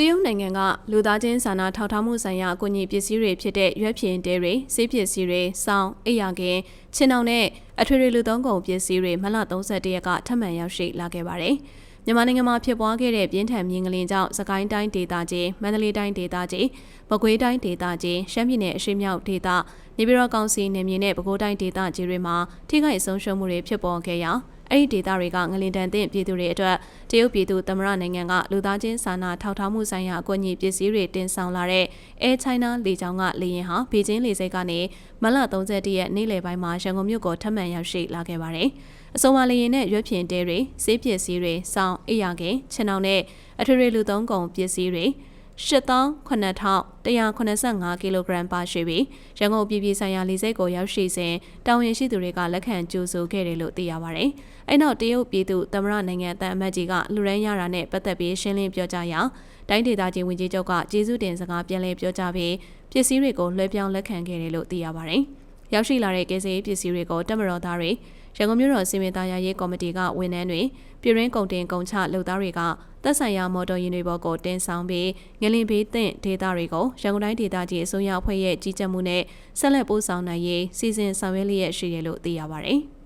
တရုတ်နိုင်ငံကလူသားချင်းစာနာထောက်ထားမှုဆိုင်ရာအကူအညီပစ္စည်းတွေဖြစ်တဲ့ရွက်ဖျင်တဲတွေဆေးပစ္စည်းတွေစောင်းအိယာကင်ချင်းအောင်နဲ့အထွေထွေလူသုံးကုန်ပစ္စည်းတွေမလ31ရက်ကထပ်မံရောက်ရှိလာခဲ့ပါတယ်။မြန်မာနိုင်ငံမှာဖြစ်ပွားခဲ့တဲ့ပြင်းထန်မြင်းကလင်းကြောင့်စကိုင်းတိုင်းဒေသကြီးမန္တလေးတိုင်းဒေသကြီးမကွေးတိုင်းဒေသကြီးရှမ်းပြည်နယ်အရှေ့မြောက်ဒေသနေပြည်တော်ကောင်စီနယ်မြေနဲ့ပဲခူးတိုင်းဒေသကြီးတွေမှာထိခိုက်ဆုံးရှုံးမှုတွေဖြစ်ပေါ်ခဲ့ရာ အဲ့ဒီဒေသတွေကငလင်တန်သင့်ပြည်သူတွေအတွက်တရုတ်ပြည်သူသမရနိုင်ငံကလူသားချင်းစာနာထောက်ထားမှုဆိုင်ရာအကူအညီပစ္စည်းတွေတင်ဆောင်လာတဲ့ Air China လေကြောင်းကလေယာဉ်ဟာဘေကျင်းလေဆိပ်ကနေမလ31ရက်နေ့လယ်ပိုင်းမှာရန်ကုန်မြို့ကိုထပ်မံရောက်ရှိလာခဲ့ပါတယ်။အဆိုပါလေယာဉ်နဲ့ရွက်ဖြင်တဲတွေဆေးပစ္စည်းတွေစောင်းအိယာကင်ခြေနှောင်နဲ့အထွေထွေလူသုံးကုန်ပစ္စည်းတွေ 89,185ကီလိုဂရမ်ပါရှိပြီးရန်ကုန်ပြည်ပြည်ဆိုင်ရာလေဆိပ်ကိုရောက်ရှိစဉ်တာဝန်ရှိသူတွေကလက်ခံကြိုဆိုခဲ့တယ်လို့သိရပါဗျ။အဲနောက်တရုတ်ပြည်သူသမရနိုင်ငံတန်အမတ်ကြီးကလူရန်ရတာနဲ့ပတ်သက်ပြီးရှင်းလင်းပြောကြားရာတိုင်းဒေသကြီးဝန်ကြီးချုပ်ကကျေးဇူးတင်စကားပြန်လည်ပြောကြားပြီးပစ္စည်းတွေကိုလွှဲပြောင်းလက်ခံခဲ့တယ်လို့သိရပါဗျ။ရောက်ရှိလာတဲ့ကယ်ဆယ်ရေးပစ္စည်းတွေကိုတက်မတော်သားတွေ ရန်ကုန်မြို့တော်စီမံသားရရေးကော်မတီကဝန်ထမ်းတွေပြည်ရင်းကုန်တင်ကုန်ချလုပ်သားတွေကသက်ဆိုင်ရာမော်တော်ယာဉ်တွေပေါ်ကိုတင်ဆောင်ပြီးငလင်ဘေးသင့်ဒေသတွေကိုရန်ကုန်တိုင်းဒေသကြီးအစိုးရအဖွဲ့ရဲ့ကြီးကြပ်မှုနဲ့ဆက်လက်ပို့ဆောင်နိုင်ရေးစီစဉ်ဆောင်ရွက်လျက်ရှိတယ်လို့သိရပါတယ်။